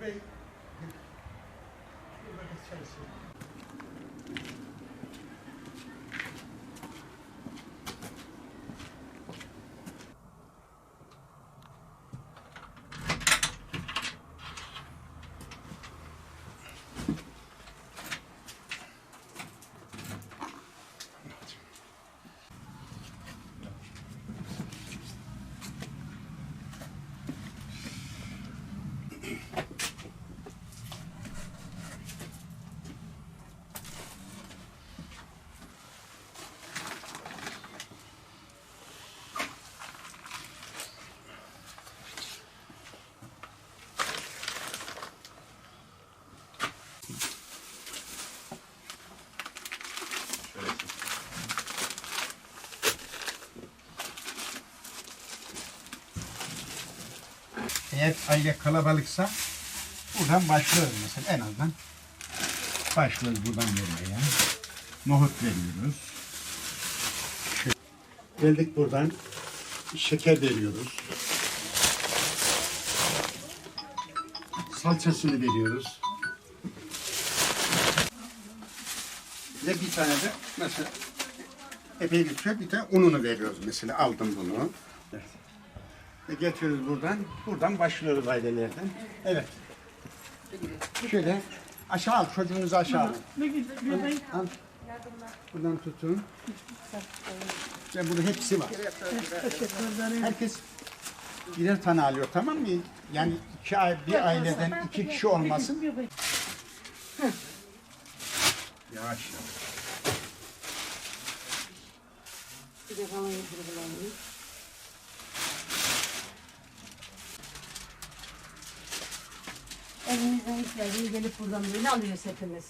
людей, Eğer aile kalabalıksa buradan başlıyoruz mesela en azından. Başlıyoruz buradan vermeye. Nohut veriyoruz. Geldik buradan şeker veriyoruz. Salçasını veriyoruz. Ve bir tane de mesela epey bir bir tane ununu veriyoruz mesela aldım bunu. Evet. Getiriyoruz buradan. Buradan başlıyoruz ailelerden. Evet. Şöyle aşağı al çocuğunuzu aşağı alın. Al. Buradan tutun. Ve bunun hepsi var. Herkes birer tane alıyor tamam mı? Yani iki, ay- bir aileden iki kişi olmasın. Yavaş yavaş. Elinizden ihtiyacını gelip buradan böyle alıyoruz hepimiz.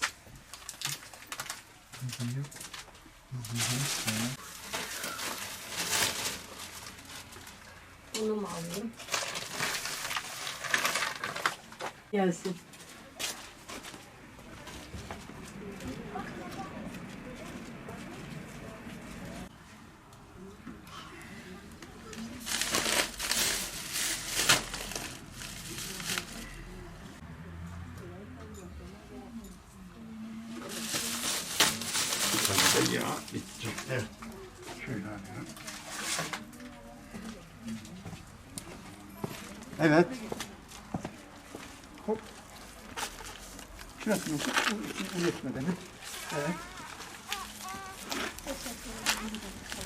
Bunu mu alayım? Gelsin. Bir tane de yağ bitti. Evet. Şöyle alıyorum. Evet. Hop. Şurasını unutmadan. Evet.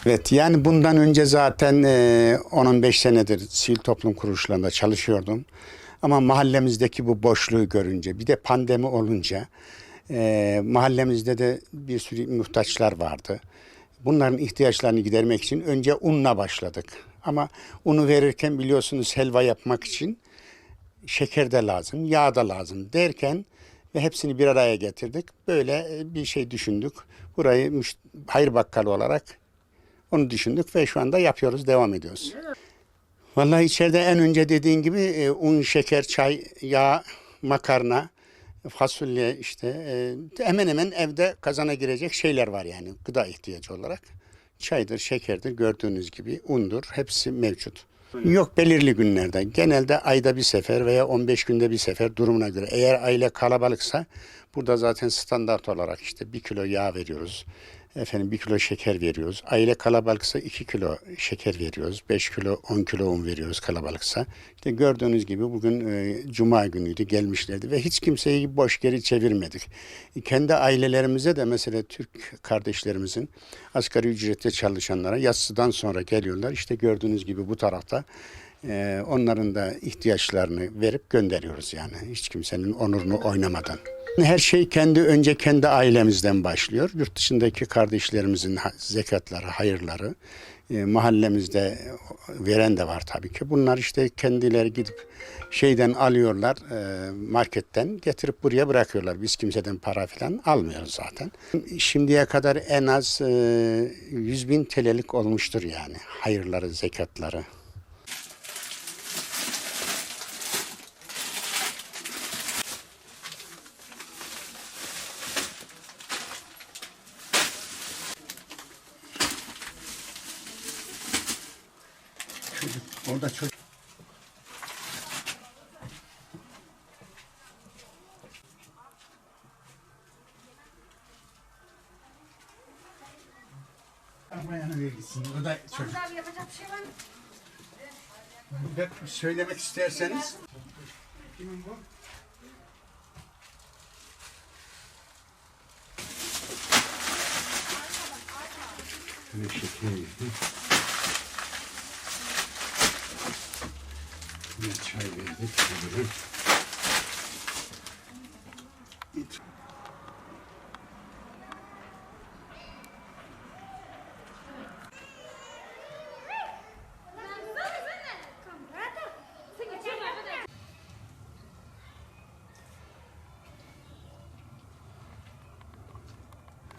Evet yani bundan önce zaten e, 10-15 senedir sivil toplum kuruluşlarında çalışıyordum. Ama mahallemizdeki bu boşluğu görünce bir de pandemi olunca e, mahallemizde de bir sürü muhtaçlar vardı. Bunların ihtiyaçlarını gidermek için önce unla başladık. Ama unu verirken biliyorsunuz helva yapmak için şeker de lazım, yağ da lazım derken ve hepsini bir araya getirdik. Böyle e, bir şey düşündük. Burayı hayır bakkalı olarak onu düşündük ve şu anda yapıyoruz, devam ediyoruz. Vallahi içeride en önce dediğin gibi e, un, şeker, çay, yağ, makarna, fasulye işte e, hemen hemen evde kazana girecek şeyler var yani gıda ihtiyacı olarak. Çaydır, şekerdir gördüğünüz gibi undur hepsi mevcut. Yok belirli günlerde. Genelde ayda bir sefer veya 15 günde bir sefer durumuna göre. Eğer aile kalabalıksa burada zaten standart olarak işte bir kilo yağ veriyoruz. Efendim bir kilo şeker veriyoruz. Aile kalabalıksa 2 kilo şeker veriyoruz. 5 kilo 10 kilo un veriyoruz kalabalıksa. İşte gördüğünüz gibi bugün e, cuma günüydü gelmişlerdi ve hiç kimseyi boş geri çevirmedik. E, kendi ailelerimize de mesela Türk kardeşlerimizin asgari ücretle çalışanlara yatsıdan sonra geliyorlar. İşte gördüğünüz gibi bu tarafta e, onların da ihtiyaçlarını verip gönderiyoruz yani. Hiç kimsenin onurunu oynamadan. Her şey kendi önce kendi ailemizden başlıyor. Yurt dışındaki kardeşlerimizin zekatları, hayırları e, mahallemizde veren de var tabii ki. Bunlar işte kendileri gidip şeyden alıyorlar e, marketten getirip buraya bırakıyorlar. Biz kimseden para falan almıyoruz zaten. Şimdiye kadar en az e, 100 bin TL'lik olmuştur yani hayırları, zekatları. Çocuk orada çocuk. Arabaya nereye gitsin? O da çocuk. Abi yapacak bir şey var mı? Bir söylemek isterseniz. Kimin bu? Güneş şekeri. Yine çay verdik. Buyurun.